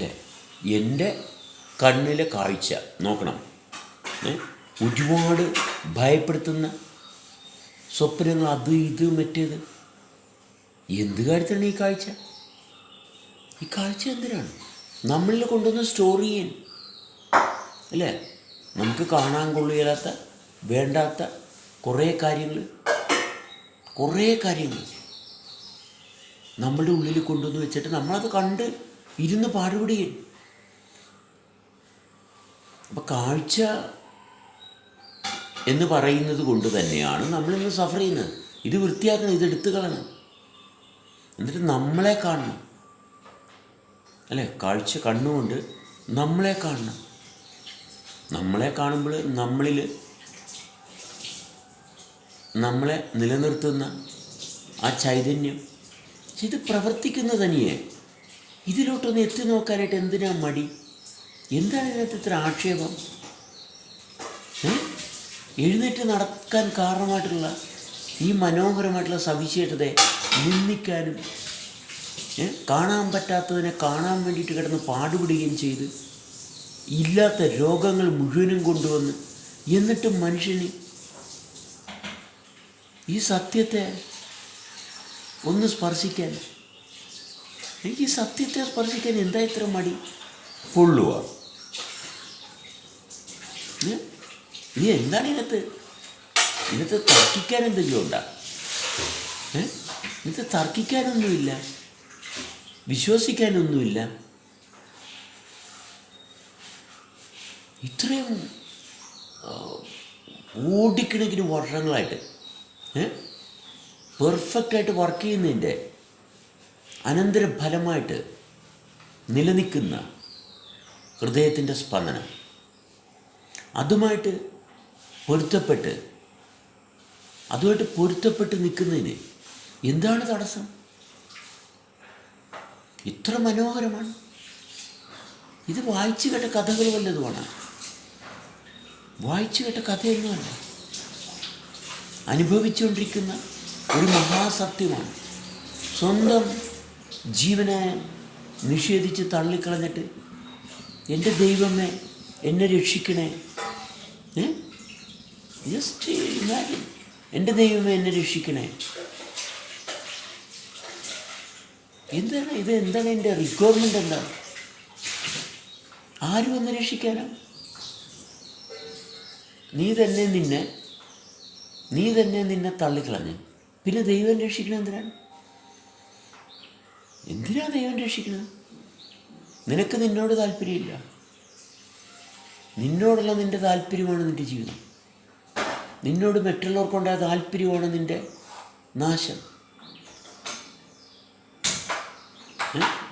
അല്ലേ എന്റെ കണ്ണിലെ കാഴ്ച നോക്കണം? ഒരുപാട് ഭയപ്പെടുത്തുന്ന സ്വപ്നങ്ങൾ അത് ഇത് മറ്റേത്. എന്ത് കാര്യത്തിലാണ് ഈ കാഴ്ച? ഈ കാഴ്ച എന്തിനാണ്? നമ്മളിൽ കൊണ്ടുവന്ന് സ്റ്റോർ അല്ലേ? നമുക്ക് കാണാൻ കൊള്ളുകയില്ലാത്ത വേണ്ടാത്ത കുറേ കാര്യങ്ങൾ കുറേ കാര്യങ്ങൾ നമ്മളുടെ ഉള്ളിൽ കൊണ്ടുവന്ന് വെച്ചിട്ട് നമ്മളത് കണ്ട് ഇരുന്ന് പാടുപടി അപ്പം കാഴ്ച എന്ന് പറയുന്നത് കൊണ്ട് തന്നെയാണ് നമ്മളിന്ന് സഫർ ചെയ്യുന്നത്. ഇത് വൃത്തിയാക്കണം ഇത് എടുത്തു കളയണം. എന്നിട്ട് നമ്മളെ കാണണം. അല്ലേ? കാഴ്ച കണ്ണുകൊണ്ട് നമ്മളെ കാണണം. നമ്മളെ കാണുമ്പോൾ നമ്മളിൽ നമ്മളെ നിലനിർത്തുന്ന ആ ചൈതന്യം. ഇത് പ്രവർത്തിക്കുന്ന തനിയെ ഇതിലോട്ടൊന്ന് എത്തി നോക്കാനായിട്ട് എന്തിനാ മടി? എന്താണ് ഇതിനകത്ത് ഇത്ര ആക്ഷേപം? എഴുന്നേറ്റ് നടക്കാൻ കാരണമായിട്ടുള്ള ഈ മനോഹരമായിട്ടുള്ള സവിശേഷതയെ നിന്ദിക്കാനും കാണാൻ പറ്റാത്തതിനെ കാണാൻ വേണ്ടിയിട്ട് കിടന്ന് പാടുപെടുകയും ചെയ്ത് ഇല്ലാത്ത രോഗങ്ങൾ മുഴുവനും കൊണ്ടുവന്ന് എന്നിട്ടും മനുഷ്യന് ഈ സത്യത്തെ ഒന്ന് സ്പർശിക്കാൻ എനിക്ക് ഈ സത്യത്തെ സ്പർശിക്കാൻ എന്താ ഇത്ര മടി? പൊള്ളുക നീ എന്താണ് ഇതിനകത്ത്? ഇതിനകത്ത് തർക്കിക്കാൻ എന്തെങ്കിലും ഉണ്ടാ? ഇന്നത്തെ ഇതിനകത്ത് തർക്കിക്കാനൊന്നുമില്ല. വിശ്വസിക്കാനൊന്നുമില്ല. ഇത്രയും ഓടിക്കണക്കിന് വർഷങ്ങളായിട്ട് ഏ? പെർഫെക്റ്റായിട്ട് വർക്ക് ചെയ്യുന്നതിന്റെ അനന്തര ഫലമായിട്ട് നിലനിൽക്കുന്ന ഹൃദയത്തിന്റെ സ്പന്ദനം. അതുമായിട്ട് പൊരുത്തപ്പെട്ട് അതുമായിട്ട് പൊരുത്തപ്പെട്ട് നിൽക്കുന്നതിന് എന്താണ് തടസ്സം? ഇത്ര മനോഹരമാണ്. ഇത് വായിച്ചു കേട്ട കഥകൾ വല്ലതുമാണ്. വായിച്ചു കേട്ട കഥയൊന്നുമല്ല. അനുഭവിച്ചുകൊണ്ടിരിക്കുന്ന ഒരു മഹാസത്യമാണ്. സ്വന്തം ജീവനെ നിഷേധിച്ച് തള്ളിക്കളഞ്ഞിട്ട് എന്റെ ദൈവമേ എന്നെ രക്ഷിക്കണേ. ജസ്റ്റ് ഇമാജിൻ എന്റെ ദൈവമേ എന്നെ രക്ഷിക്കണേ. എന്താണ് ഇത്? എന്താണ് എന്റെ റിക്വയർമെന്റ് എന്താ? ആരും ഒന്ന് രക്ഷിക്കാനാ? നീ തന്നെ നിന്നെ നീ തന്നെ നിന്നെ തള്ളിക്കളഞ്ഞു. പിന്നെ ദൈവം രക്ഷിക്കണം എന്തിനാണ്? എന്തിനാ ദൈവം രക്ഷിക്കുന്നത് നിനക്ക് നിന്നോട് താല്പര്യമില്ല. നിന്നോടുള്ള നിന്റെ താല്പര്യമാണ് നിന്റെ ജീവിതം. നിന്നോട് മറ്റുള്ളവർക്കുണ്ടായ താല്പര്യമാണ് നിന്റെ നാശം?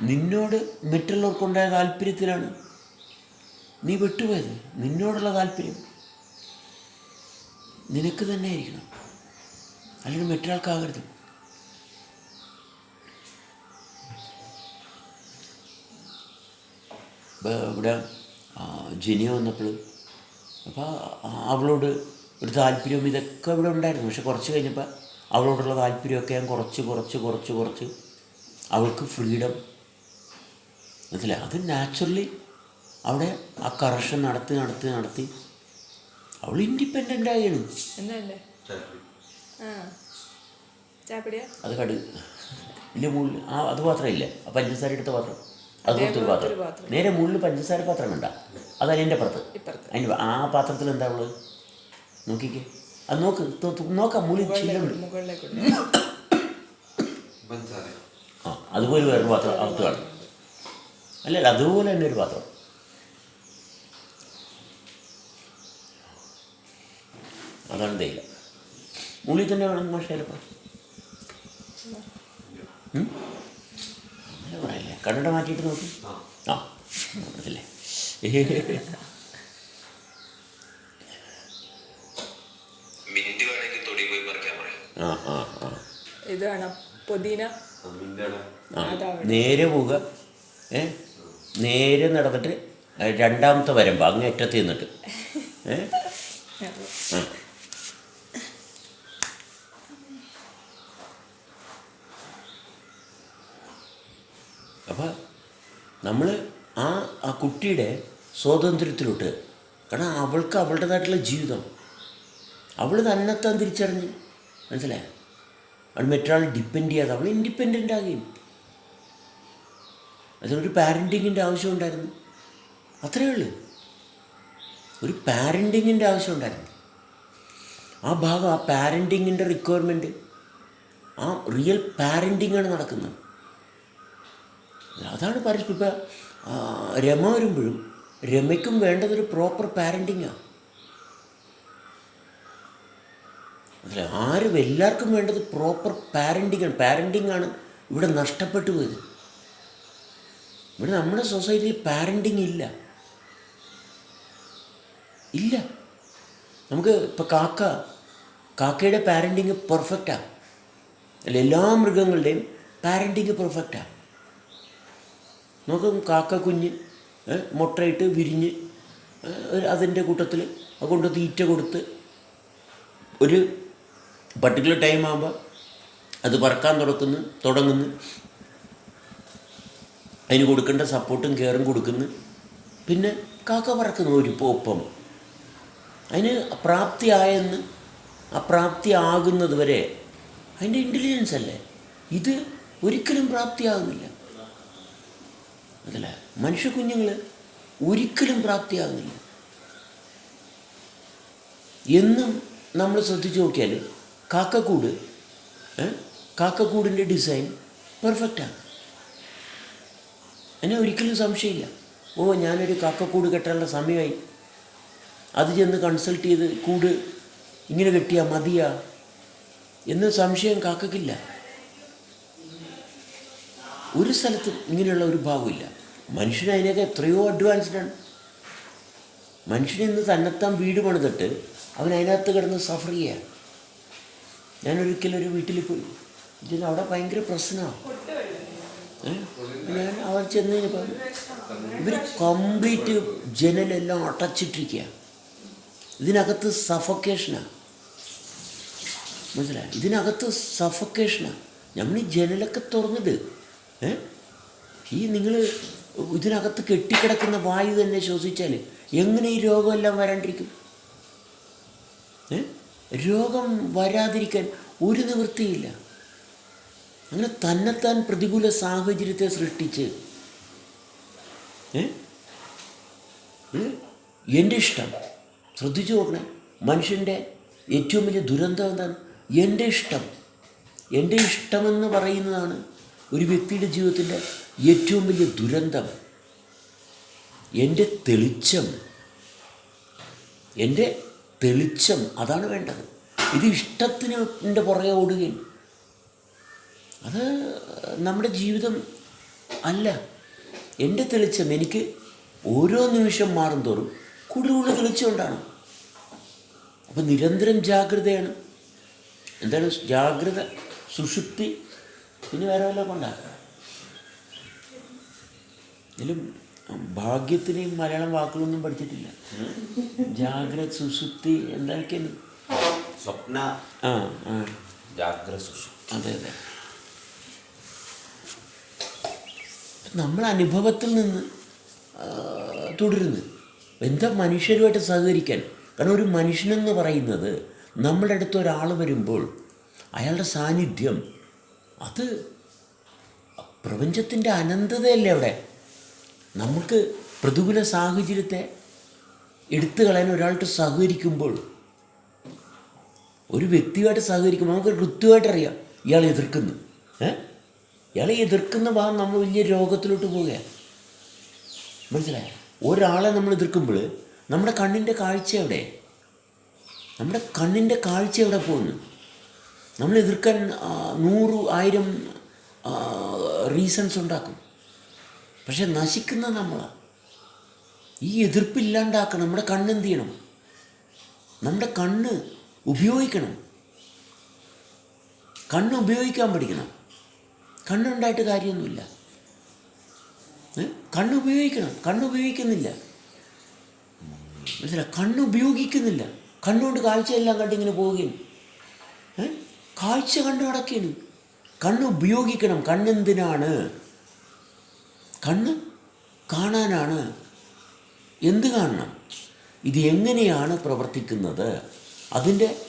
നിന്നോട് മറ്റുള്ളവർക്കുണ്ടായ താല്പര്യത്തിലാണ് നീ വിട്ടുപോയത്. നിന്നോടുള്ള താല്പര്യം നിനക്ക് തന്നെ ആയിരിക്കണം അല്ലെങ്കിൽ മറ്റൊരാൾക്കാകരുത്. ഇവിടെ ജിനിയ വന്നപ്പോൾ അപ്പോൾ അവളോട് ഒരു താല്പര്യവും ഇതൊക്കെ ഇവിടെ ഉണ്ടായിരുന്നു. പക്ഷെ കുറച്ച് കഴിഞ്ഞപ്പോൾ അവളോടുള്ള താല്പര്യമൊക്കെ ഞാൻ കുറച്ച് കുറച്ച് കുറച്ച് കുറച്ച് അവൾക്ക് ഫ്രീഡം. മനസ്സിലായി? അത് നാച്ചുറലി അവിടെ ആ കറക്ഷൻ നടത്തി നടത്തി നടത്തി അവൾ ഇൻഡിപെൻഡന്റ് ആയാണ്. എന്നല്ലേ? ആ. അത് കടു ഇല്ല മുകളിൽ ആ അത് പാത്രം ഇല്ലേ. ആ പഞ്ചസാര എടുത്ത പാത്രം അതുപോലത്തെ ഒരു പാത്രം. നേരെ മുകളിൽ പഞ്ചസാര പാത്രം കണ്ട. അതല്ല എന്റെ പുറത്ത്. അതിന്റെ ആ പാത്രത്തിൽ എന്താ ഉള്ളത് നോക്കിക്കേ. അത് നോക്ക് നോക്കാം പഞ്ചസാര. ആ അതുപോലെ വേറൊരു പാത്രം അകത്ത് കാണും. അല്ലല്ല അതുപോലെ തന്നെ ഒരു പാത്രം. അതാണ് തേയില മുകളിൽ തന്നെ വേണം മാഷ ചിലപ്പോൾ അല്ല? കണ്ണട മാറ്റിയിട്ട് നോക്കി. ആ. ആ അതല്ലേ. മിനിറ്റ് വേണമെങ്കിൽ തൊടി പോയി പറിക്കാൻ പറയാം. ആ ആ ആ. ഇതാണ് വേണം. പുതിന. ആ നേരെ പോവുക. ഏ? നേരെ നടന്നിട്ട് രണ്ടാമത്തെ വരമ്പ് അങ്ങേറ്റത്തിന്നിട്ട് നിന്നിട്ട്. ഏ? ആ അപ്പോൾ നമ്മൾ ആ ആ കുട്ടിയുടെ സ്വാതന്ത്ര്യത്തിലോട്ട് കാരണം അവൾക്ക് അവളുടേതായിട്ടുള്ള ജീവിതം. അവൾ തന്നെ താൻ തിരിച്ചറിഞ്ഞ്. മനസ്സിലായോ? അവൾ മറ്റൊരാൾ ഡിപ്പെൻഡ് ചെയ്യാതെ അവൾ ഇൻഡിപെൻഡന്റ് ആകുകയും. അതിനൊരു പാരന്റിങ്ങിന്റെ ആവശ്യം ഉണ്ടായിരുന്നു. അത്രയേ ഉള്ളൂ. ഒരു പാരന്റിങ്ങിന്റെ ആവശ്യം ഉണ്ടായിരുന്നു. ആ ഭാഗം ആ പാരന്റിങ്ങിന്റെ റിക്വയർമെന്റ് ആ റിയൽ പാരന്റിങ്ങാണ് നടക്കുന്നത്. അതാണ് പരസ്പരം ഇപ്പം രമ വരുമ്പോഴും രമയ്ക്കും വേണ്ടതൊരു പ്രോപ്പർ പാരന്റിങ്ങാണ് അതിൽ ആരും എല്ലാവർക്കും വേണ്ടത് പ്രോപ്പർ പാരന്റിങ്ങാണ് പാരന്റിങ് ആണ് ഇവിടെ നഷ്ടപ്പെട്ടു പോയത്. ഇവിടെ നമ്മുടെ സൊസൈറ്റിയിൽ പാരന്റിങ് ഇല്ല. ഇല്ല. നമുക്ക് ഇപ്പോൾ കാക്ക കാക്കയുടെ പാരന്റിങ് പെർഫെക്റ്റാണ് അല്ല എല്ലാ മൃഗങ്ങളുടെയും പാരന്റിങ് പെർഫെക്റ്റാണ് നോക്കും കാക്ക കുഞ്ഞ് മുട്ടയിട്ട് വിരിഞ്ഞ് അതിന്റെ കൂട്ടത്തിൽ കൊണ്ട് തീറ്റ കൊടുത്ത് ഒരു പർട്ടിക്കുലർ ടൈം ആകുമ്പോൾ അത് പറക്കാൻ തുടക്കുന്നു തുടങ്ങുന്നു. അതിന് കൊടുക്കേണ്ട സപ്പോർട്ടും കെയറും കൊടുക്കുന്നു. പിന്നെ കാക്ക പറക്കുന്നു ഒരു ഒപ്പം. അതിന് പ്രാപ്തിയായെന്ന് ആ പ്രാപ്തി ആകുന്നത് വരെ അതിന്റെ ഇന്റലിജൻസ് അല്ലേ? ഇത് ഒരിക്കലും പ്രാപ്തിയാകുന്നില്ല. അതല്ലേ മനുഷ്യ കുഞ്ഞുങ്ങൾ ഒരിക്കലും പ്രാപ്തിയാകുന്നില്ല. എന്നും നമ്മൾ ശ്രദ്ധിച്ച് നോക്കിയാൽ കാക്കക്കൂട് കാക്കക്കൂടിന്റെ ഡിസൈൻ പെർഫെക്റ്റാണ് എന്നെ ഒരിക്കലും സംശയമില്ല. ഓ ഞാനൊരു കാക്കക്കൂട് കെട്ടാനുള്ള സമയമായി. അത് ചെന്ന് കൺസൾട്ട് ചെയ്ത് കൂട് ഇങ്ങനെ കെട്ടിയാൽ മതിയാ എന്ന് സംശയം കാക്കക്കില്ല. ഒരു സ്ഥലത്തും ഇങ്ങനെയുള്ള ഒരു ഭാഗമില്ല. മനുഷ്യൻ അതിനൊക്കെ എത്രയോ അഡ്വാൻസ്ഡാണ് മനുഷ്യൻ ഇന്ന് തന്നെത്താൻ വീട് പണിതിട്ട് അവൻ അതിനകത്ത് കിടന്ന് സഫർ ചെയ്യുക ഞാനൊരിക്കലും ഒരു വീട്ടിൽ പോയി. ഇതിന് അവിടെ ഭയങ്കര പ്രശ്നമാണ് ഞാൻ അവർ ചെന്ന് കഴിഞ്ഞപ്പോൾ ഇവർ കംപ്ലീറ്റ് ജനലെല്ലാം അടച്ചിട്ടിരിക്കുക ഇതിനകത്ത് സഫക്കേഷനാണ് മനസ്സിലായി? ഇതിനകത്ത് സഫക്കേഷനാണ് നമ്മൾ ഈ ജനലൊക്കെ തുറന്നിട്ട് ഏ? ഈ നിങ്ങൾ ഇതിനകത്ത് കെട്ടിക്കിടക്കുന്ന വായു തന്നെ ശ്വസിച്ചാൽ എങ്ങനെ ഈ രോഗമെല്ലാം വരാണ്ടിരിക്കും? രോഗം വരാതിരിക്കാൻ ഒരു നിവൃത്തിയില്ല. അങ്ങനെ തന്നെത്താൻ പ്രതികൂല സാഹചര്യത്തെ സൃഷ്ടിച്ച്? എന്റെ ഇഷ്ടം. ശ്രദ്ധിച്ചു നോക്കണേ. മനുഷ്യന്റെ ഏറ്റവും വലിയ ദുരന്തം എന്താണ്? എന്റെ ഇഷ്ടം. എന്റെ ഇഷ്ടമെന്ന് പറയുന്നതാണ് ഒരു വ്യക്തിയുടെ ജീവിതത്തിന്റെ ഏറ്റവും വലിയ ദുരന്തം എന്റെ തെളിച്ചം എന്റെ തെളിച്ചം അതാണ് വേണ്ടത്. ഇത് ഇഷ്ടത്തിന് എന്റെ പുറകെ ഓടുകയും അത് നമ്മുടെ ജീവിതം അല്ല. എന്റെ തെളിച്ചം എനിക്ക് ഓരോ നിമിഷം മാറും തോറും കൂടുതൽ കൂടുതൽ തെളിച്ചം ഉണ്ടാണ് അപ്പം നിരന്തരം ജാഗ്രതയാണ്. എന്താണ്? ജാഗ്രത സുഷുപ്തി പിന്നെ വേറെ വല്ല കൊണ്ട ഇതിലും ഭാഗ്യത്തിന് മലയാളം വാക്കുകളൊന്നും പഠിച്ചിട്ടില്ല. ജാഗ്രത സുസുപ്തി എന്തൊക്കെയാണ് സ്വപ്ന. ആ ആ. ജാഗ്രത സുഷു അതെ അതെ. നമ്മൾ അനുഭവത്തിൽ നിന്ന് തുടരുന്നു. എന്താ മനുഷ്യരുമായിട്ട് സഹകരിക്കാൻ? കാരണം ഒരു മനുഷ്യനെന്ന് പറയുന്നത് നമ്മുടെ അടുത്ത് ഒരാൾ വരുമ്പോൾ അയാളുടെ സാന്നിധ്യം അത് പ്രപഞ്ചത്തിന്റെ അനന്തതയല്ലേ അവിടെ? നമുക്ക് പ്രതികൂല സാഹചര്യത്തെ എടുത്തു കളയാൻ ഒരാളുടെ സഹകരിക്കുമ്പോൾ ഒരു വ്യക്തിയുമായിട്ട് സഹകരിക്കുമ്പോൾ നമുക്ക് കൃത്യമായിട്ട് അറിയാം ഇയാളെ എതിർക്കുന്നു. ഏ? ഇയാളെ എതിർക്കുന്ന ഭാഗം നമ്മൾ വലിയ രോഗത്തിലോട്ട് പോവുകയാണ്. മനസ്സിലായ? ഒരാളെ നമ്മൾ എതിർക്കുമ്പോൾ നമ്മുടെ കണ്ണിന്റെ കാഴ്ച എവിടെ? നമ്മുടെ കണ്ണിന്റെ കാഴ്ച എവിടെ പോകുന്നു? നമ്മൾ എതിർക്കാൻ നൂറ് ആയിരം റീസൺസ് ഉണ്ടാക്കും. പക്ഷെ നശിക്കുന്ന നമ്മളാണ് ഈ എതിർപ്പില്ലാണ്ടാക്കണം. നമ്മുടെ കണ്ണ് എന്ത് ചെയ്യണം? നമ്മുടെ കണ്ണ് ഉപയോഗിക്കണം. കണ്ണ് ഉപയോഗിക്കാൻ പഠിക്കണം. കണ്ണുണ്ടായിട്ട് കാര്യമൊന്നുമില്ല. കണ്ണ് ഉപയോഗിക്കണം. കണ്ണ് ഉപയോഗിക്കുന്നില്ല. മനസ്സിലായി കണ്ണ് ഉപയോഗിക്കുന്നില്ല. കണ്ണുകൊണ്ട് കാഴ്ചയെല്ലാം കണ്ടിങ്ങനെ പോവുകയും ഏ? കാഴ്ച കണ്ടു നടക്കുകയാണ് കണ്ണ് ഉപയോഗിക്കണം. കണ്ണെന്തിനാണ്? കണ്ണ് കാണാനാണ്. എന്ത് കാണണം? ഇത് എങ്ങനെയാണ് പ്രവർത്തിക്കുന്നത്? അതിന്റെ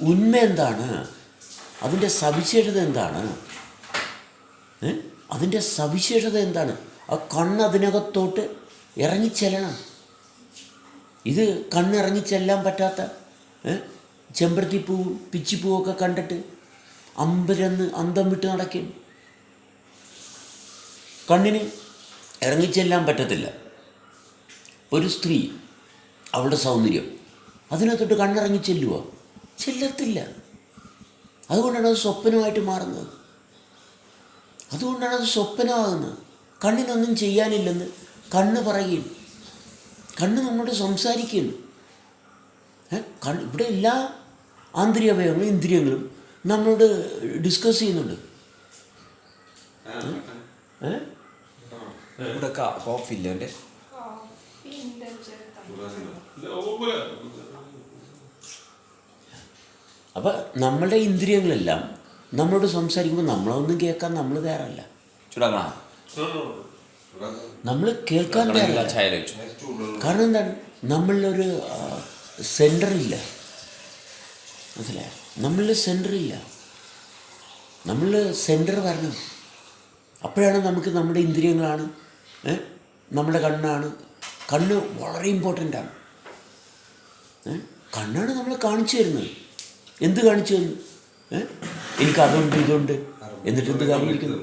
ഉന്മ എന്താണ്? അതിന്റെ സവിശേഷത എന്താണ്? അതിന്റെ സവിശേഷത എന്താണ്? ആ കണ്ണ് അതിനകത്തോട്ട് ഇറങ്ങിച്ചെല്ലണം. ഇത് കണ്ണിറങ്ങിച്ചെല്ലാൻ പറ്റാത്ത? ചെമ്പരത്തിപ്പൂവും പിച്ചിപ്പൂവൊക്കെ കണ്ടിട്ട് അമ്പരന്ന് അന്തം വിട്ട് നടക്കും. കണ്ണിന് ഇറങ്ങിച്ചെല്ലാൻ പറ്റത്തില്ല. ഒരു സ്ത്രീ അവളുടെ സൗന്ദര്യം അതിനകത്തോട്ട് കണ്ണിറങ്ങി ചെല്ലുക ചെല്ലത്തില്ല. അതുകൊണ്ടാണ് അത് സ്വപ്നമായിട്ട് മാറുന്നത്. അതുകൊണ്ടാണ് അത് സ്വപ്നമാകുന്നത്. കണ്ണിനൊന്നും ചെയ്യാനില്ലെന്ന് കണ്ണ് പറയും. കണ്ണ് നമ്മോട് സംസാരിക്കുന്നു? കണ്ണ് ഇവിടെ എല്ലാ ആന്തരികവയവങ്ങളും ഇന്ദ്രിയങ്ങളും നമ്മളോട് ഡിസ്കസ് ചെയ്യുന്നുണ്ട്. ഇവിടെ കോഫി ഇല്ല എന്റെ അപ്പം നമ്മളുടെ ഇന്ദ്രിയങ്ങളെല്ലാം നമ്മളോട് സംസാരിക്കുമ്പോൾ നമ്മളൊന്നും കേൾക്കാൻ നമ്മൾ തയ്യാറല്ല. ചൂടാക്കണ? നമ്മൾ കേൾക്കാൻ തയ്യാറല്ല. കാരണം എന്താണ്? നമ്മളിലൊരു സെന്റർ ഇല്ല. മനസ്സിലായോ? നമ്മളിൽ സെന്റർ ഇല്ല. നമ്മൾ സെന്റർ വരണം. അപ്പോഴാണ് നമുക്ക് നമ്മുടെ ഇന്ദ്രിയങ്ങളാണ്? നമ്മുടെ കണ്ണാണ്. കണ്ണ് വളരെ ഇമ്പോർട്ടന്റ് ആണ്. കണ്ണാണ് നമ്മൾ കാണിച്ചു തരുന്നത്. എന്ത് കാണിച്ചു തരുന്നു? എനിക്ക് അതുണ്ട് ഇതുണ്ട്. എന്നിട്ട് എന്ത് കാണിക്കുന്നു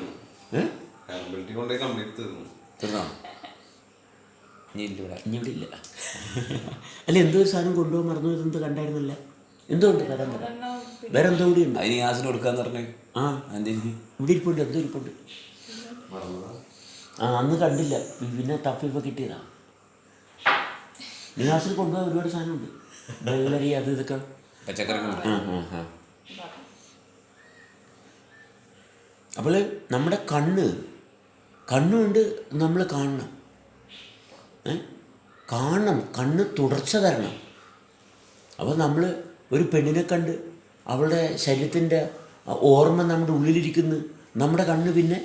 ഇനി ഇല്ല ഇവിടെ ഇല്ല. അല്ല എന്തോ ഒരു സാധനം കൊണ്ടുപോകാൻ മറന്നു എന്ത് കണ്ടായിരുന്നില്ല? എന്തോ വരാൻ തരാം വേറെ എന്തോ കൂടി ഉണ്ട്. അതിന് ഗ്യാസിന് കൊടുക്കാന്ന് പറഞ്ഞേ. ആ. എന്തിന് ഇവിടെ ഇരിപ്പുണ്ട് എന്തോ ഇരിപ്പുണ്ട്. ആ അന്ന് കണ്ടില്ല. പിന്നെ തപ്പിപ്പോൾ കിട്ടിയതാ. നിഹാസിൽ കൊണ്ടുപോകാൻ ഒരുപാട് സാധനമുണ്ട്. വെള്ളരി അത് ഇതൊക്കെ. പച്ചക്കറി അപ്പോൾ നമ്മുടെ കണ്ണ്. കണ്ണുകൊണ്ട് നമ്മൾ കാണണം. കാണണം. കണ്ണ് തുടർച്ച തരണം. അപ്പോൾ നമ്മൾ ഒരു പെണ്ണിനെ കണ്ട് അവളുടെ ശരീരത്തിന്റെ ഓർമ്മ നമ്മുടെ ഉള്ളിലിരിക്കുന്നു. നമ്മുടെ കണ്ണ് പിന്നെ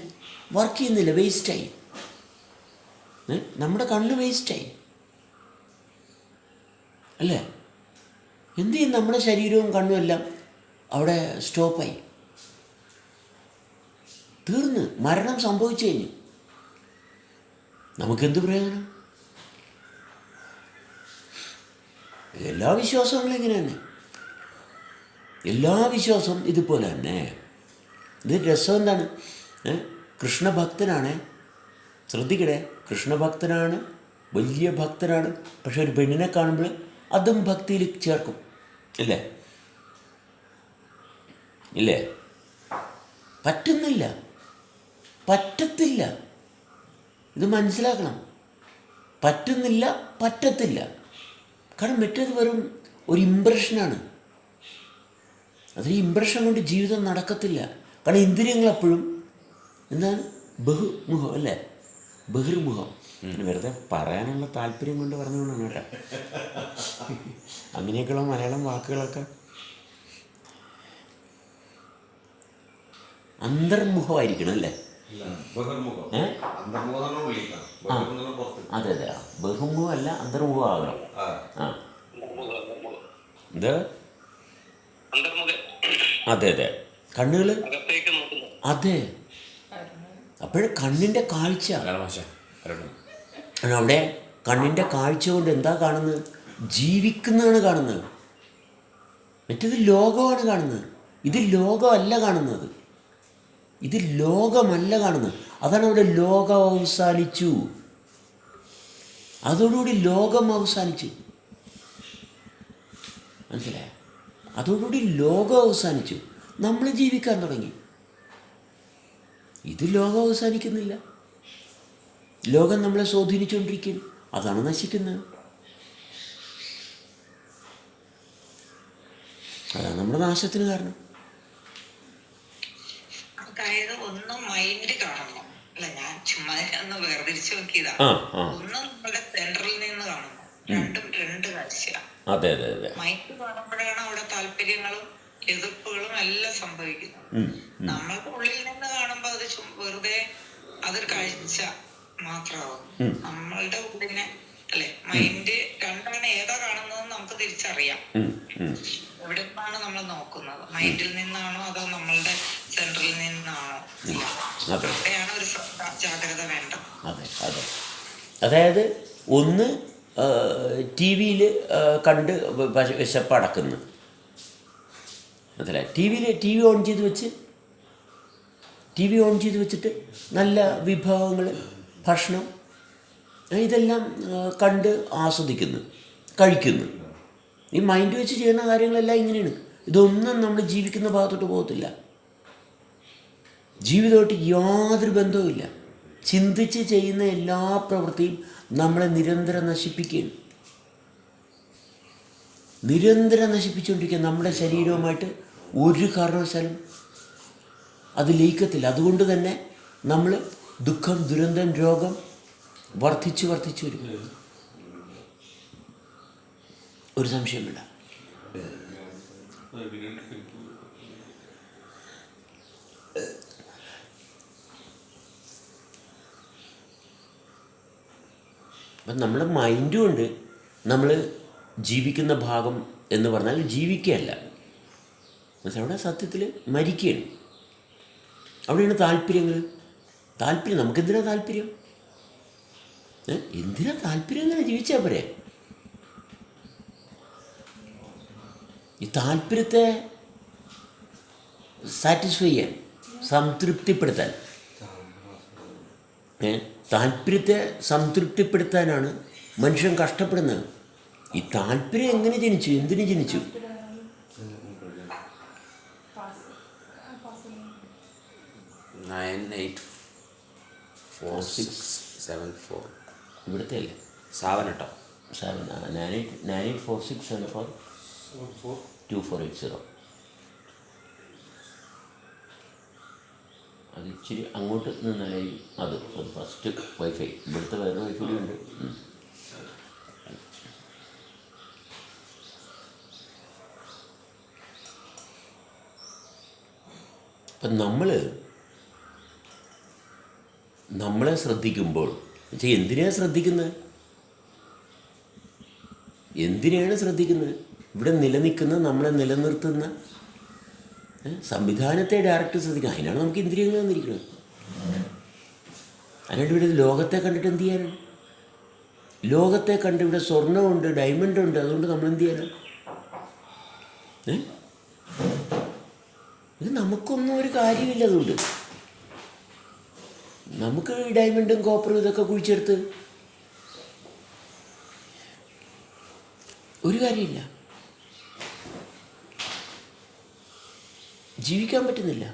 വർക്ക് ചെയ്യുന്നില്ല വേസ്റ്റായി നമ്മുടെ കണ്ണ് വേസ്റ്റായി അല്ലേ? എന്ത് ചെയ്യും നമ്മുടെ ശരീരവും കണ്ണും എല്ലാം അവിടെ സ്റ്റോപ്പായി തീർന്ന്. മരണം സംഭവിച്ചു കഴിഞ്ഞു. നമുക്കെന്ത് പ്രയോജനം? എല്ലാ വിശ്വാസങ്ങളും ഇങ്ങനെ തന്നെ. എല്ലാ വിശ്വാസവും ഇതുപോലെ തന്നെ. ഇത് രസം എന്താണ്? കൃഷ്ണഭക്തനാണേ. ശ്രദ്ധിക്കണേ കൃഷ്ണഭക്തനാണ് വലിയ ഭക്തനാണ്. പക്ഷെ ഒരു പെണ്ണിനെ കാണുമ്പോൾ അതും ഭക്തിയിൽ ചേർക്കും. ഇല്ലേ? ഇല്ലേ? പറ്റുന്നില്ല. പറ്റത്തില്ല. ഇത് മനസ്സിലാക്കണം. പറ്റുന്നില്ല പറ്റത്തില്ല. കാരണം മറ്റേത് വെറും ഒരു ഇമ്പ്രഷനാണ് അതിന് ഇമ്പ്രഷൻ കൊണ്ട് ജീവിതം നടക്കത്തില്ല. കാരണം ഇന്ദ്രിയങ്ങൾ എപ്പോഴും എന്താണ്? ബഹുമുഖം അല്ലേ? ബഹിർമുഖം. വെറുതെ പറയാനുള്ള താല്പര്യം കൊണ്ട് പറഞ്ഞുകൊണ്ടാണ് കേട്ടോ. അങ്ങനെയൊക്കെയുള്ള മലയാളം വാക്കുകളൊക്കെ അന്തർമുഖമായിരിക്കണം അല്ലേ? അതെ അതെ. ബഹുമുഖമല്ല അന്തർമുഖമാകണം. ആ. എന്താ? അതെ അതെ. കണ്ണുകൾ അതെ. അപ്പോഴ് കണ്ണിന്റെ കാഴ്ച. അവിടെ കണ്ണിന്റെ കാഴ്ച കൊണ്ട് എന്താ കാണുന്നത്? ജീവിക്കുന്നതാണ് കാണുന്നത്. മറ്റേത് ലോകമാണ് കാണുന്നത്. ഇത് ലോകമല്ല കാണുന്നത്. ഇത് ലോകമല്ല കാണുന്നത്. അതാണ് അവിടെ ലോകം അവസാനിച്ചു. അതോടുകൂടി ലോകം അവസാനിച്ചു. മനസ്സിലായോ? അതോടുകൂടി ലോകം അവസാനിച്ചു. നമ്മൾ ജീവിക്കാൻ തുടങ്ങി. ഇത് ലോകം അവസാനിക്കുന്നില്ല. ലോകം നമ്മളെ സ്വാധീനിച്ചുകൊണ്ടിരിക്കും അതാണ് നശിക്കുന്നത്. അതാണ് നമ്മുടെ നാശത്തിന് കാരണം. അതായത് ഒന്ന് മൈൻഡ് കാണണം. അല്ല ഞാൻ ചുമ്മാ ഒന്ന് വേർതിരിച്ചു നോക്കിയതാ. ആ ആ. ഒന്ന് നമ്മുടെ സെന്ററിൽ നിന്ന് കാണണം. രണ്ടും രണ്ട് കാഴ്ചയാണ് അതെ അതെ അതെ. മൈൻഡ് കാണുമ്പോഴാണ് അവിടെ താല്പര്യങ്ങളും എതിർപ്പുകളും എല്ലാം സംഭവിക്കുന്നത്. നമ്മൾക്ക് ഉള്ളിൽ നിന്ന് കാണുമ്പോൾ അത് വെറുതെ അതൊരു കാഴ്ച മാത്രമാവും. നമ്മളുടെ ഉള്ളിനെ അല്ലെ മൈൻഡ് രണ്ടാണ് ഏതാ കാണുന്നതെന്ന് നമുക്ക് തിരിച്ചറിയാം. എവിടെ നിന്നാണ് നമ്മൾ നോക്കുന്നത്? മൈൻഡിൽ നിന്നാണോ അതോ നമ്മളുടെ സെന്ററിൽ നിന്നാണോ? അവിടെയാണ് ഒരു ജാഗ്രത വേണ്ടത്. അതെ അതെ. അതായത് ഒന്ന് ടി വിയിൽ കണ്ട് വിശപ്പ് അടക്കുന്നു. മനസ്സിലായി? ടി വിയിൽ ടി വി ഓൺ ചെയ്ത് വെച്ച് ടി വി ഓൺ ചെയ്ത് വെച്ചിട്ട് നല്ല വിഭവങ്ങൾ ഭക്ഷണം ഇതെല്ലാം കണ്ട് ആസ്വദിക്കുന്നു കഴിക്കുന്നു. ഈ മൈൻഡ് വെച്ച് ചെയ്യുന്ന കാര്യങ്ങളെല്ലാം ഇങ്ങനെയാണ്. ഇതൊന്നും നമ്മൾ ജീവിക്കുന്ന ഭാഗത്തോട്ട് പോകത്തില്ല. ജീവിതമായിട്ട് യാതൊരു ബന്ധവുമില്ല. ചിന്തിച്ച് ചെയ്യുന്ന എല്ലാ പ്രവൃത്തിയും നമ്മളെ നിരന്തരം നശിപ്പിക്കുകയാണ് നിരന്തരം നശിപ്പിച്ചുകൊണ്ടിരിക്കുക നമ്മുടെ ശരീരവുമായിട്ട് ഒരു കാരണവശാലും അത് ലയിക്കത്തില്ല. അതുകൊണ്ട് തന്നെ നമ്മൾ ദുഃഖം ദുരന്തം രോഗം വർദ്ധിച്ചു വർദ്ധിച്ചു വരും. ഒരു സംശയം വേണ്ട അപ്പം നമ്മുടെ മൈൻഡും ഉണ്ട്. നമ്മൾ ജീവിക്കുന്ന ഭാഗം എന്ന് പറഞ്ഞാൽ ജീവിക്കുകയല്ല. അവിടെ സത്യത്തിൽ മരിക്കുകയാണ്. അവിടെയാണ് താല്പര്യങ്ങൾ താല്പര്യം നമുക്കെന്തിനാ താല്പര്യം? എന്തിനാ താല്പര്യം എന്നാണ് ജീവിച്ചാൽ പോരെ? ഈ താല്പര്യത്തെ സാറ്റിസ്ഫൈ ചെയ്യാൻ സംതൃപ്തിപ്പെടുത്താൻ. ഏ? താല്പര്യത്തെ സംതൃപ്തിപ്പെടുത്താനാണ് മനുഷ്യൻ കഷ്ടപ്പെടുന്നത്. ഈ താല്പര്യം എങ്ങനെ ജനിച്ചു? എന്തിനു ജനിച്ചു? Nine eight four six seven four ഇവിടുത്തെ അല്ലേ? സാവൻ കേട്ടോ seven nine eight nine eight four six seven four two four eight zero അത് ഇച്ചിരി അങ്ങോട്ട് നിന്നാലായിരിക്കും. അത് അത് ഫസ്റ്റ് വൈഫൈ ഇവിടുത്തെ വേറെ വൈഫൈ ഉണ്ട്. അപ്പം നമ്മൾ നമ്മളെ ശ്രദ്ധിക്കുമ്പോൾ വെച്ചാൽ എന്തിനാണ് ശ്രദ്ധിക്കുന്നത് എന്തിനാണ് ശ്രദ്ധിക്കുന്നത് ഇവിടെ നിലനിൽക്കുന്ന നമ്മളെ നിലനിർത്തുന്ന സംവിധാനത്തെ ഡയറക്റ്റ് ശ്രദ്ധിക്കുക അതിനാണ് നമുക്ക് ഇന്ദ്രിയങ്ങൾ തന്നിരിക്കുന്നത് അതിനായിട്ട് ഇവിടെ ലോകത്തെ കണ്ടിട്ട് എന്ത് ചെയ്യാനാണ് ലോകത്തെ കണ്ട് ഇവിടെ സ്വർണമുണ്ട് ഡയമണ്ട് ഉണ്ട്. അതുകൊണ്ട് നമ്മൾ എന്ത് ചെയ്യാനാണ് ഇത് നമുക്കൊന്നും ഒരു കാര്യമില്ല അതുകൊണ്ട്. നമുക്ക് ഈ ഡയമണ്ടും കോപ്പറും ഇതൊക്കെ കുഴിച്ചെടുത്ത് ഒരു കാര്യമില്ല. ജീവിക്കാൻ പറ്റുന്നില്ല.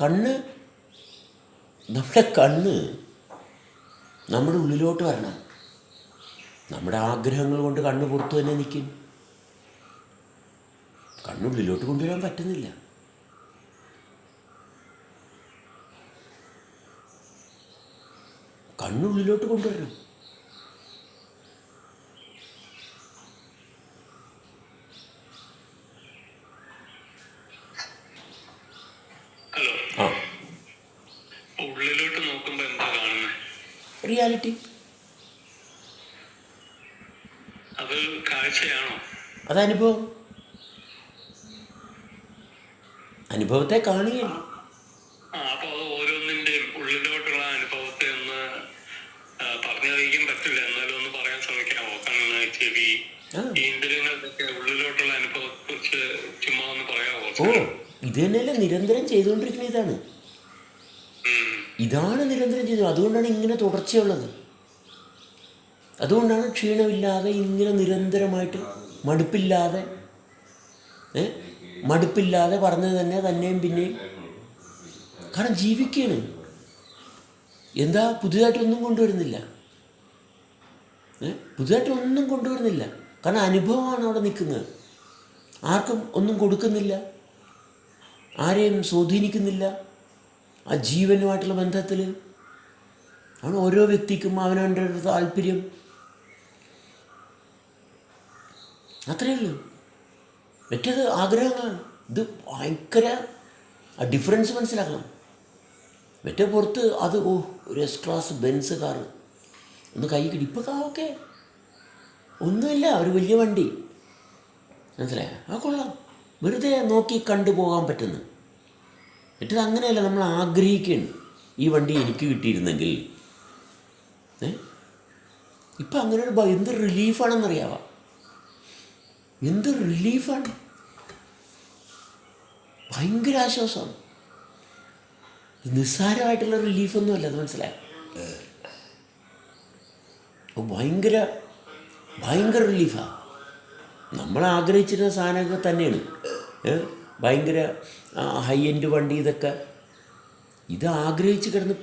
കണ്ണ് നമ്മുടെ കണ്ണ് നമ്മുടെ ഉള്ളിലോട്ട് വരണം. നമ്മുടെ ആഗ്രഹങ്ങൾ കൊണ്ട് കണ്ണ് പുറത്തു തന്നെ നിൽക്കും. കണ്ണുള്ളിലോട്ട് കൊണ്ടുവരാൻ പറ്റുന്നില്ല. കണ്ണുള്ളിലോട്ട് കൊണ്ടുവരണം ഹലോ ആ ഉള്ളിലോട്ട് നോക്കുമ്പോ എന്താ കാണുന്നത് റിയാലിറ്റി അത് കാഴ്ചയാണോ അതനുഭവം അനുഭവത്തെ കാണുകയാണ് ആ അപ്പൊ അത് ഓരോന്നിന്റെയും ഉള്ളിലോട്ടുള്ള അനുഭവത്തെ ഒന്ന് ആ, പറഞ്ഞറിയിക്കാൻ പറ്റില്ല എന്നാലും ഒന്ന് പറയാൻ ശ്രമിക്കാമോ കണ്ണ് ചെവി ആ. ഈ ഇന്ദ്രിയങ്ങളുടെയൊക്കെ ഉള്ളിലോട്ടുള്ള അനുഭവത്തെ കുറിച്ച് ചുമ്മാ അനുഭവത്തെ പറയാമോ? ഓ ഇത് തന്നെയല്ലേ നിരന്തരം ചെയ്തുകൊണ്ടിരിക്കുന്ന ഇതാണ്. ഇതാണ് നിരന്തരം ചെയ്തത്. അതുകൊണ്ടാണ് ഇങ്ങനെ തുടർച്ചയുള്ളത്. അതുകൊണ്ടാണ് ക്ഷീണമില്ലാതെ ഇങ്ങനെ നിരന്തരമായിട്ട് മടുപ്പില്ലാതെ മടുപ്പില്ലാതെ പറഞ്ഞത് തന്നെ തന്നെയും പിന്നെയും. കാരണം ജീവിക്കുകയാണ് എന്താ പുതിയതായിട്ടൊന്നും കൊണ്ടുവരുന്നില്ല. പുതിയതായിട്ടൊന്നും കൊണ്ടുവരുന്നില്ല. കാരണം അനുഭവമാണ് അവിടെ നിൽക്കുന്നത്. ആർക്കും ഒന്നും കൊടുക്കുന്നില്ല. ആരെയും സ്വാധീനിക്കുന്നില്ല. ആ ജീവനുമായിട്ടുള്ള ബന്ധത്തിൽ ആണ് ഓരോ വ്യക്തിക്കും അവനവന്റെ താല്പര്യം. അത്രയേ ഉള്ളൂ. മറ്റേത് ആഗ്രഹങ്ങളാണ് ഇത് ഭയങ്കര ആ ഡിഫറൻസ് മനസ്സിലാക്കണം. മറ്റേ പുറത്ത് അത് ഓ ഒരു എസ് ക്ലാസ് ബെൻസ് കാറ് ഒന്ന് കൈ കിട്ടി. ഇപ്പോൾ ഓക്കെ ഒന്നുമില്ല ഒരു വലിയ വണ്ടി. മനസ്സിലായ? ആ കൊള്ളാം. വെറുതെ നോക്കി കണ്ടു പോകാൻ പറ്റുന്നു. മറ്റേത് അങ്ങനെയല്ല നമ്മൾ ആഗ്രഹിക്കുകയാണ് ഈ വണ്ടി എനിക്ക് കിട്ടിയിരുന്നെങ്കിൽ. ഏ? ഇപ്പം അങ്ങനെ ഒരു എന്ത് റിലീഫാണെന്നറിയാവാ എന്ത് റിലീഫാണ് ഭയങ്കര ആശ്വാസമാണ്. നിസ്സാരമായിട്ടുള്ള റിലീഫൊന്നും അല്ല അത് മനസ്സിലായോ? ഭയങ്കര ഭയങ്കര റിലീഫാണ് നമ്മൾ ആഗ്രഹിച്ചിരുന്ന സാധനമൊക്കെ തന്നെയാണ്. ഭയങ്കര ഹൈ എൻഡ് വണ്ടി ഇതൊക്കെ. ഇത് ആഗ്രഹിച്ച് കിടന്ന്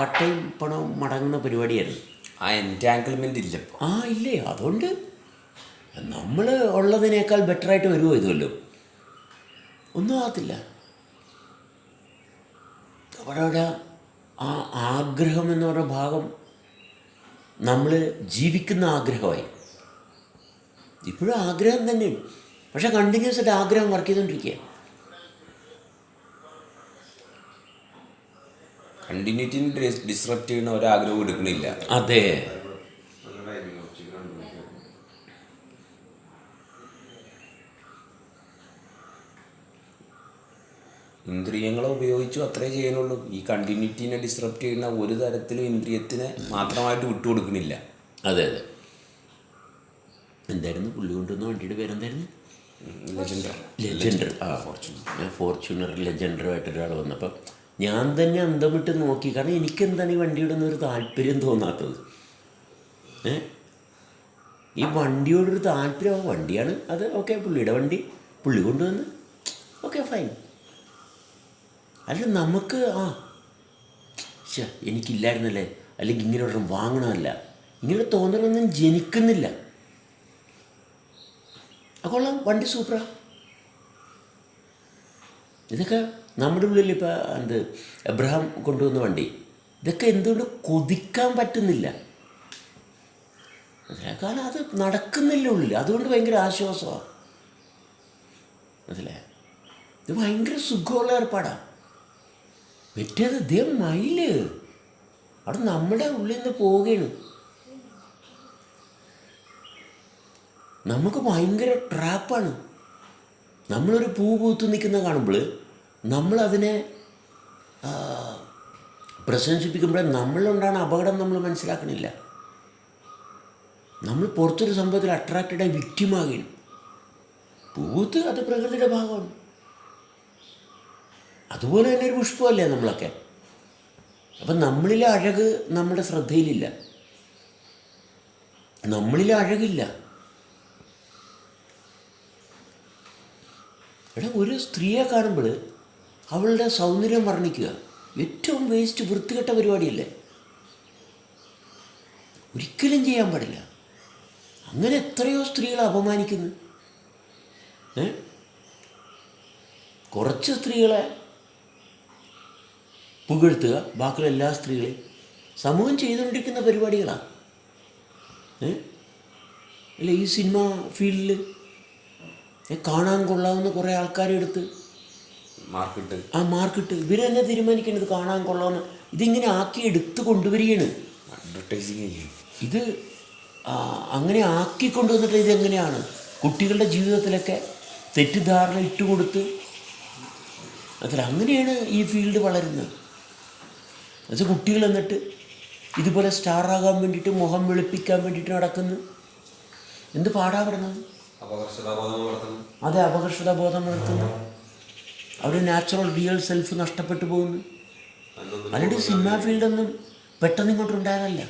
കട്ടയും പണവും മടങ്ങുന്ന പരിപാടിയായിരുന്നു. ആ എന്റാങ്കിൾമെന്റ് ഇല്ല ആ ഇല്ലേ? അതുകൊണ്ട് നമ്മൾ ഉള്ളതിനേക്കാൾ ബെറ്ററായിട്ട് വരുമോ ഇതുമല്ലോ ഒന്നും ആകത്തില്ല. അവിടെ ആ ആഗ്രഹം എന്ന് പറഞ്ഞ ഭാഗം നമ്മൾ ജീവിക്കുന്ന ആഗ്രഹമായി. ഇപ്പോഴും ആഗ്രഹം തന്നെയാണ് പക്ഷെ കണ്ടിന്യൂസ് ആയിട്ട് ആഗ്രഹം വർക്ക് ചെയ്തുകൊണ്ടിരിക്കുക കണ്ടിന്യൂറ്റിന് ഡിസ്റപ്റ്റ് ചെയ്യുന്ന ഒരാഗ്രഹവും എടുക്കണില്ല. അതെ നല്ല ടൈമിംഗ് ഉച്ചയ്ക്ക് രണ്ട് മണിക്ക് ഇന്ദ്രിയങ്ങളെ ഉപയോഗിച്ചു അത്രേ ചെയ്യുന്നുള്ളൂ. ഈ കണ്ടിന്യൂറ്റിനെ ഡിസ്റപ്റ്റ് ചെയ്യുന്ന ഒരു തരത്തിലും ഇന്ദ്രിയത്തിനെ മാത്രമായിട്ട് വിട്ടുകൊടുക്കണില്ല അതെ അതെ. എന്തായിരുന്നു? പുള്ളി കൊണ്ടുവന്ന വണ്ടിയുടെ പേരെന്തായിരുന്നു? ലെജൻഡർ ലെജൻഡർ ആ ഫോർച്യൂണർ ഫോർച്യൂണർ ലെജൻഡറുമായിട്ട് ഒരാൾ വന്നപ്പം ഞാൻ തന്നെ അന്തം വിട്ട് നോക്കി. കാരണം എനിക്കെന്താണ് ഈ വണ്ടിയുടെ ഒന്നും ഒരു താല്പര്യം തോന്നാത്തത്? ഏ? ഈ വണ്ടിയോടൊരു താല്പര്യം ആ വണ്ടിയാണ്. അത് ഓക്കെ പുള്ളിയുടെ വണ്ടി. പുള്ളി കൊണ്ടുവന്ന്. ഓക്കെ ഫൈൻ അല്ല നമുക്ക് ആ. ശ്ശെ എനിക്കില്ലായിരുന്നല്ലേ? അല്ലെങ്കിൽ ഇങ്ങനെ ഒരെണ്ണം വാങ്ങണമല്ല. ഇങ്ങനെ തോന്നലൊന്നും ജനിക്കുന്നില്ല. കൊള്ളാം. വണ്ടി സൂപ്പറാ. ഇതൊക്കെ നമ്മുടെ ഉള്ളിൽ ഇപ്പോൾ എന്ത് എബ്രഹാം കൊണ്ടുവന്ന വണ്ടി. ഇതൊക്കെ എന്തുകൊണ്ട് കൊതിക്കാൻ പറ്റുന്നില്ല? കാരണം അത് നടക്കുന്നില്ല ഉള്ളിൽ. അതുകൊണ്ട് ഭയങ്കര ആശ്വാസമാണ് മനസ്സിലായോ ഇത് ഭയങ്കര സുഖമുള്ള ഏർപ്പാടാണ് മറ്റേത് ഇതേ മയിൽ. അവിടെ നമ്മുടെ ഉള്ളിൽ നിന്ന് പോവുകയാണ്. നമുക്ക് ഭയങ്കര ട്രാപ്പാണ്. നമ്മളൊരു പൂ പൂത്ത് നിൽക്കുന്ന കാണുമ്പോൾ നമ്മളതിനെ പ്രശംസിപ്പിക്കുമ്പോൾ നമ്മളുണ്ടാണ് അപകടം നമ്മൾ മനസ്സിലാക്കണില്ല. നമ്മൾ പുറത്തൊരു സംഭവത്തിൽ അട്രാക്റ്റഡായി വിക്റ്റിമാകുകയാണ് പൂത്ത് അത് പ്രകൃതിയുടെ ഭാഗമാണ്. അതുപോലെ തന്നെ ഒരു പുഷ്പമല്ലേ നമ്മളൊക്കെ? അപ്പം നമ്മളിലെ അഴക് നമ്മുടെ ശ്രദ്ധയിലില്ല. നമ്മളിലെ അഴകില്ല. എടാ ഒരു സ്ത്രീയെ കാണുമ്പോൾ അവളുടെ സൗന്ദര്യം വർണിക്കുക ഏറ്റവും വേസ്റ്റ് വൃത്തികെട്ട പരിപാടിയല്ലേ? ഒരിക്കലും ചെയ്യാൻ പാടില്ല. അങ്ങനെ എത്രയോ സ്ത്രീകളെ അപമാനിക്കുന്നു. കുറച്ച് സ്ത്രീകളെ പുകഴ്ത്തുക ബാക്കിയുള്ള എല്ലാ സ്ത്രീകളെയും. സമൂഹം ചെയ്തുകൊണ്ടിരിക്കുന്ന പരിപാടികളാണ് അല്ല ഈ സിനിമ ഫീൽഡിൽ കാണാൻ കൊള്ളാവുന്ന കുറേ ആൾക്കാരെ എടുത്ത് മാർക്കിട്ട്. ആ മാർക്കിട്ട്. ഇവരെന്നെ തീരുമാനിക്കേണ്ടത് കാണാൻ കൊള്ളാവുന്ന ഇതിങ്ങനെ ആക്കി എടുത്ത് കൊണ്ടുവരികയാണ്. അഡ്വർടൈസിങ് ഇത് അങ്ങനെ അങ്ങനെ ആക്കിക്കൊണ്ടുവന്നിട്ട് ഇതെങ്ങനെയാണ് കുട്ടികളുടെ ജീവിതത്തിലൊക്കെ തെറ്റിദ്ധാരണ ഇട്ടുകൊടുത്ത്. അതിൽ അങ്ങനെയാണ് ഈ ഫീൽഡ് വളരുന്നത്. എന്നുവെച്ചാൽ കുട്ടികൾ എന്നിട്ട് ഇതുപോലെ സ്റ്റാറാകാൻ വേണ്ടിയിട്ട് മുഖം വെളുപ്പിക്കാൻ വേണ്ടിയിട്ട് നടക്കുന്നു. എന്ത് പാടാ പറഞ്ഞത് അതെ അപകർഷത ബോധം വളർത്തുന്നു. അവർ നാച്ചുറൽ റിയൽ സെൽഫ് നഷ്ടപ്പെട്ടു പോകുന്നു. അല്ലെങ്കിൽ സിനിമ ഫീൽഡൊന്നും പെട്ടെന്ന് ഇങ്ങോട്ട് ഉണ്ടായതല്ല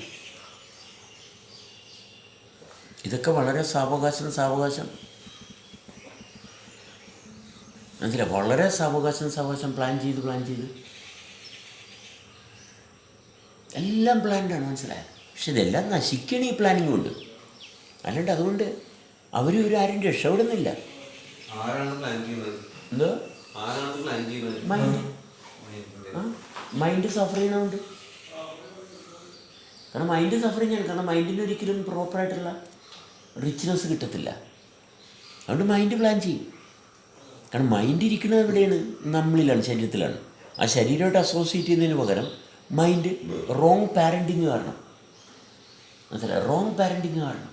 ഇതൊക്കെ വളരെ സാവകാശം സാവകാശം. മനസ്സിലായി? വളരെ സാവകാശം സാവകാശം. പ്ലാൻ ചെയ്ത് പ്ലാൻ ചെയ്ത്. എല്ലാം പ്ലാൻഡാണ് മനസ്സിലായത് പക്ഷെ ഇതെല്ലാം നശിക്കണ ഈ പ്ലാനിങ് കൊണ്ട് അല്ലാണ്ട് അതുകൊണ്ട് അവർ ഒരു ആരും രക്ഷപ്പെടുന്നില്ല. എന്തോ? മൈൻഡ് മൈൻഡ് സഫർ ചെയ്യണമുണ്ട് കാരണം മൈൻഡ് സഫർ ആണ്. കാരണം മൈൻഡിന് ഒരിക്കലും പ്രോപ്പറായിട്ടുള്ള റിച്ച്നെസ് കിട്ടത്തില്ല. അതുകൊണ്ട് മൈൻഡ് പ്ലാൻ ചെയ്യും. കാരണം മൈൻഡ് ഇരിക്കുന്നത് എവിടെയാണ്? നമ്മളിലാണ് ശരീരത്തിലാണ്. ആ ശരീരമായിട്ട് അസോസിയേറ്റ് ചെയ്യുന്നതിന് പകരം മൈൻഡ് റോങ് പാരന്റിങ് കാരണം. മനസ്സിലായി? റോങ് പാരന്റിങ് കാരണം.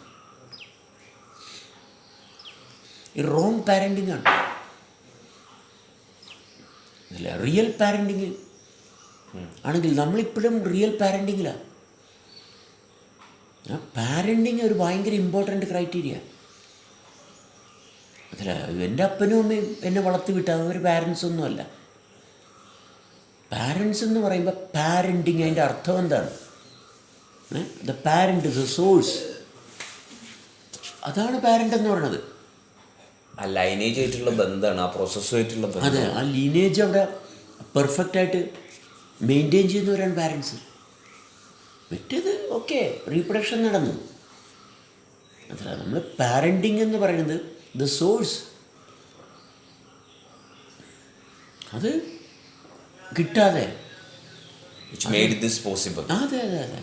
ഈ റോങ് പാരന്റിങ് ആണ്. അല്ല റിയൽ പാരന്റിങ് ആണെങ്കിൽ നമ്മളിപ്പോഴും റിയൽ പാരന്റിങ്ങിലാണ് ആ പാരന്റിങ് ഒരു ഭയങ്കര ഇമ്പോർട്ടന്റ് ക്രൈറ്റീരിയ അതല്ല എന്റെ അപ്പനും അമ്മയും എന്നെ വളർത്തി വിട്ട അവർ പാരൻസ് ഒന്നുമല്ല. പാരൻസ് എന്ന് പറയുമ്പോൾ പാരന്റിങ് അതിന്റെ അർത്ഥം എന്താണ്? ദ പാരന്റ് ദ സോഴ്സ് അതാണ് പാരന്റ് എന്ന് പറയുന്നത്. ആ ലൈനേജ് ആയിട്ടുള്ള ബന്ധമാണ് ആ പ്രോസസ്സുമായിട്ടുള്ള അതെ ആ ലീനേജ് അവിടെ പെർഫെക്റ്റ് ആയിട്ട് മെയിന്റെയിൻ ചെയ്യുന്നവരാണ് പാരൻസ് മറ്റേത് ഓക്കെ റീപ്രൊഡക്ഷൻ നടന്നു. മനസ്സിലായി നമ്മൾ പാരന്റിങ് എന്ന് പറയുന്നത് ദ സോഴ്സ് അത് കിട്ടാതെ. അതെ അതെ അതെ.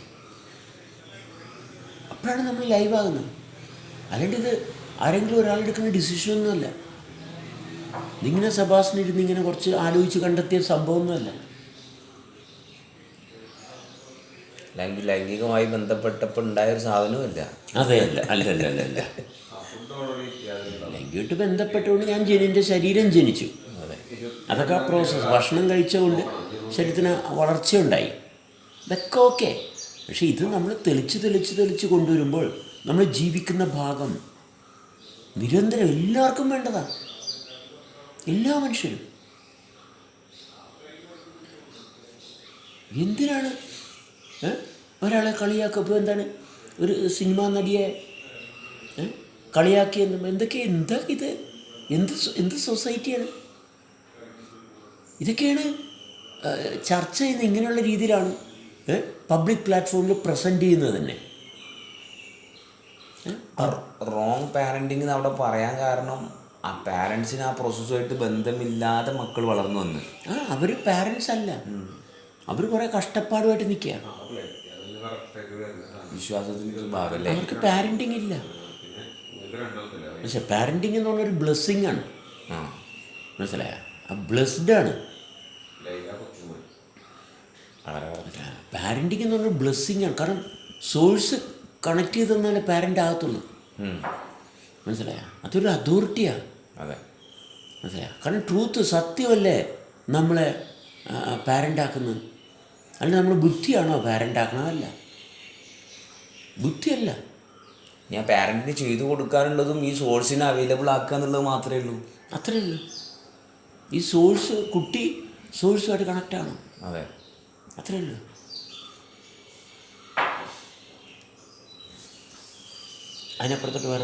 അപ്പോഴാണ് നമ്മൾ ലൈവ് ആകുന്നത് അല്ലെങ്കിൽ ഇത് ആരെങ്കിലും ഒരാളെടുക്കുന്ന ഡിസിഷനൊന്നുമല്ല. ഇതിങ്ങനെ സഭാസിന് ഇരുന്ന് ഇങ്ങനെ കുറച്ച് ആലോചിച്ച് കണ്ടെത്തിയ സംഭവമൊന്നുമല്ല. അല്ലെങ്കിൽ ലൈംഗികമായി ബന്ധപ്പെട്ടപ്പോൾ ഉണ്ടായ ഒരു സാധനവുമല്ല. അതെ അല്ല അല്ല അല്ല അല്ല ലൈംഗികമായിട്ട് ബന്ധപ്പെട്ടുകൊണ്ട് ഞാൻ ജനിന്റെ ശരീരം ജനിച്ചു. അതൊക്കെ ആ പ്രോസസ്സ് ഭക്ഷണം കഴിച്ചുകൊണ്ട് ശരീരത്തിന് വളർച്ചയുണ്ടായി. ഇതൊക്കെ ഓക്കെ പക്ഷേ ഇത് നമ്മൾ തെളിച്ച് തെളിച്ച് തെളിച്ച് കൊണ്ടുവരുമ്പോൾ നമ്മൾ ജീവിക്കുന്ന ഭാഗം നിരന്തരം എല്ലാവർക്കും വേണ്ടതാണ് എല്ലാ മനുഷ്യരും. എന്തിനാണ്? ഒരാളെ കളിയാക്കുക ഇപ്പോൾ എന്താണ്? ഒരു സിനിമാ നടിയെ? കളിയാക്കിയെന്നും എന്തൊക്കെ എന്താ ഇത്? എന്ത് എന്ത് സൊസൈറ്റിയാണ് ഇതൊക്കെയാണ് ചർച്ച ചെയ്യുന്ന ഇങ്ങനെയുള്ള രീതിയിലാണ് പബ്ലിക് പ്ലാറ്റ്ഫോമിൽ പ്രസന്റ് ചെയ്യുന്നത് തന്നെ. റോങ് പാരന്റിങ് എന്ന് അവിടെ പറയാൻ കാരണം ആ പാരൻസിന് ആ പ്രോസസ്സുമായിട്ട് ബന്ധമില്ലാതെ മക്കൾ വളർന്നു വന്ന്. ആ അവർ പാരൻസ് അല്ല. അവർ കുറേ കഷ്ടപ്പാടുമായിട്ട് നിൽക്കുക. വിശ്വാസത്തിന്റെ ഭാഗമല്ലേ? അവർക്ക് പാരന്റിങ് ഇല്ല. പക്ഷെ പാരന്റിങ് എന്ന് പറഞ്ഞൊരു ബ്ലെസ്സിങ് ആണ്. ആ. മനസ്സിലായ? ആ ബ്ലെസ്ഡ് ആണ്. വളരെ correct. പാരന്റിങ് എന്ന് പറഞ്ഞാൽ ബ്ലെസ്സിങ് ആണ്. കാരണം സോഴ്സ് കണക്ട് ചെയ്ത് തന്നാലേ പാരന്റ് ആകത്തുള്ളൂ. മനസ്സിലായ? അതൊരു അതോറിറ്റിയാണ് അതെ. മനസ്സിലായ? കാരണം ട്രൂത്ത് സത്യമല്ലേ നമ്മളെ പാരന്റ് ആക്കുന്നത്? അല്ല നമ്മൾ ബുദ്ധിയാണോ പാരന്റ് ആക്കണതല്ല? ബുദ്ധിയല്ല. ഞാൻ പാരന്റിന് ചെയ്തു കൊടുക്കാനുള്ളതും ഈ സോഴ്സിനെ അവൈലബിൾ ആക്കുക എന്നുള്ളത് മാത്രമേ ഉള്ളൂ. അത്രയേ ഉള്ളൂ. ഈ സോഴ്സ് കുട്ടി സോഴ്സുമായിട്ട് കണക്റ്റാണ് അതെ. അത്രേ ഉള്ളൂ അതിനപ്പുറത്തോട്ട് വേറെ